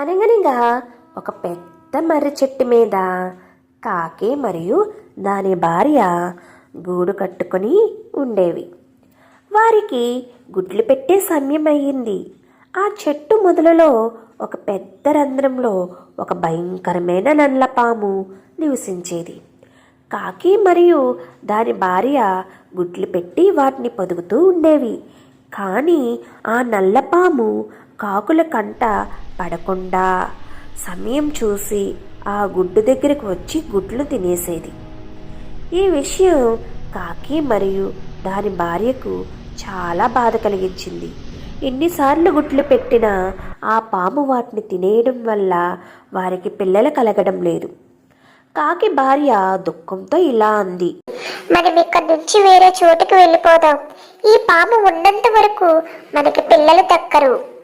అనగనగా ఒక పెద్ద మర్రి చెట్టు మీద కాకి మరియు దాని భార్య గూడు కట్టుకొని ఉండేవి. వారికి గుడ్లు పెట్టే సమయం అయ్యింది ఆ చెట్టు మొదలలో ఒక పెద్ద రంధ్రంలో ఒక భయంకరమైన నల్లపాము నివసించేది. కాకి మరియు దాని భార్య గుడ్లు పెట్టి వాటిని పొదుగుతూ ఉండేవి. కానీ ఆ నల్లపాము కాకుల కంట పడకుండా సమయం చూసి ఆ గుడ్డు దగ్గరికి వచ్చి గుడ్లు తినేసేది. ఈ విషయం కాకి మరియు దాని భార్యకు చాలా బాధ కలిగించింది. ఎన్నిసార్లు గుడ్లు పెట్టినా ఆ పాము వాటిని తినేయడం వల్ల వారికి పిల్లలు కలగడం లేదు. కాకి భార్య దుఃఖంతో ఇలా అంది. మనం ఇక్కడి నుంచి వేరే చోటుకు వెళ్ళిపోదాం. ఈ పాము ఉన్నంత వరకు మనకి పిల్లలు దక్కరు.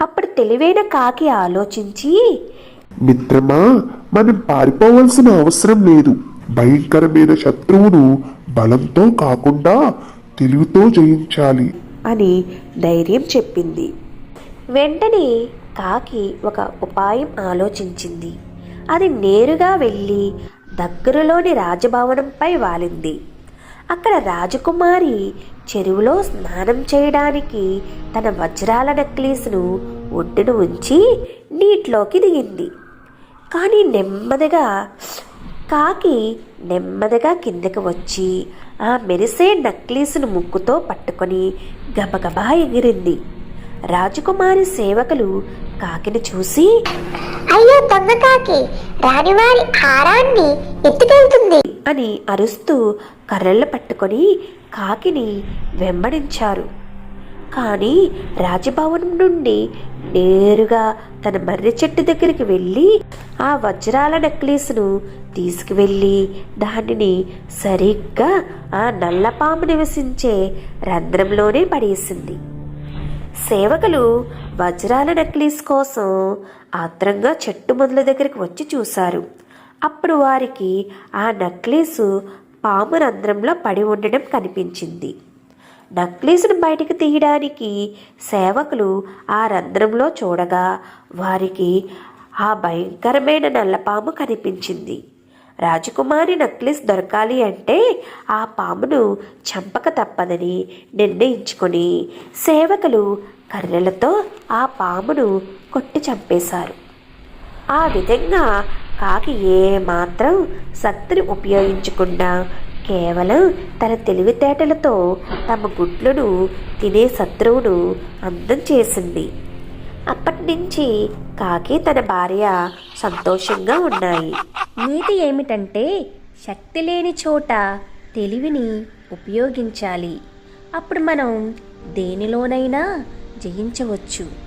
అప్పుడు తెలివైన కాకి ఆలోచించి మిత్రమా మనం పారిపోవలసిన అవసరం లేదు. భయంకరమైన శత్రువును బలంతో కాకుండా తెలివితో జయించాలి. అని ధైర్యం చెప్పింది. వెంటనే కాకి ఒక ఉపాయం ఆలోచించింది. అది నేరుగా వెళ్ళి దగ్గరలోని రాజభవనంపై వాలింది. అక్కడ రాజకుమారి చెరువులో స్నానం చేయడానికి తన వజ్రాల నెక్లెస్ను ఒడ్డున ఉంచి నీటిలోకి దిగింది. కానీ నెమ్మదిగా కాకి నెమ్మదిగా కిందకి వచ్చి ఆ మెరిసే నక్లీసును ముక్కుతో పట్టుకొని గబగబా ఎగిరింది. రాజకుమారి సేవకులు కాకిని చూసి అయ్యో దొంగ కాకి రాణివారి హారాన్ని ఎత్తుకెళ్తుంది. అని అరుస్తూ కర్రలు పట్టుకొని కాకిని వెంబడించారు. కానీ రాజభవనం నుండి నేరుగా తన మర్రి చెట్టు దగ్గరికి వెళ్ళి ఆ వజ్రాల నెక్లెస్ను తీసుకువెళ్ళి దానిని సరిగ్గా ఆ నల్లపాము నివసించే రంధ్రంలోనే పడేసింది. సేవకులు వజ్రాల నెక్లెస్ కోసం ఆత్రంగా చెట్టు మొదల దగ్గరికి వచ్చి చూశారు. అప్పుడు వారికి ఆ నక్లీసు పాము రంధ్రంలో పడి ఉండడం కనిపించింది. నక్లీసును బయటికి తీయడానికి సేవకులు ఆ రంధ్రంలో చూడగా వారికి ఆ భయంకరమైన నల్లపాము కనిపించింది. రాజకుమారి నక్లెస్ దొరకాలి అంటే ఆ పామును చంపక తప్పదని నిర్ణయించుకొని సేవకులు కర్రెలతో ఆ పామును కొట్టి చంపేశారు. ఆ విధంగా కాకి ఏమాత్రం శక్తిని ఉపయోగించకుండా కేవలం తన తెలివితేటలతో తమ గుడ్లను తినే శత్రువును అందం చేసింది. అప్పటి నుంచి కాకి తన భార్య సంతోషంగా ఉన్నాయి. నీతి ఏమిటంటే శక్తి లేని చోట తెలివిని ఉపయోగించాలి. అప్పుడు మనం దేనిలోనైనా జయించవచ్చు.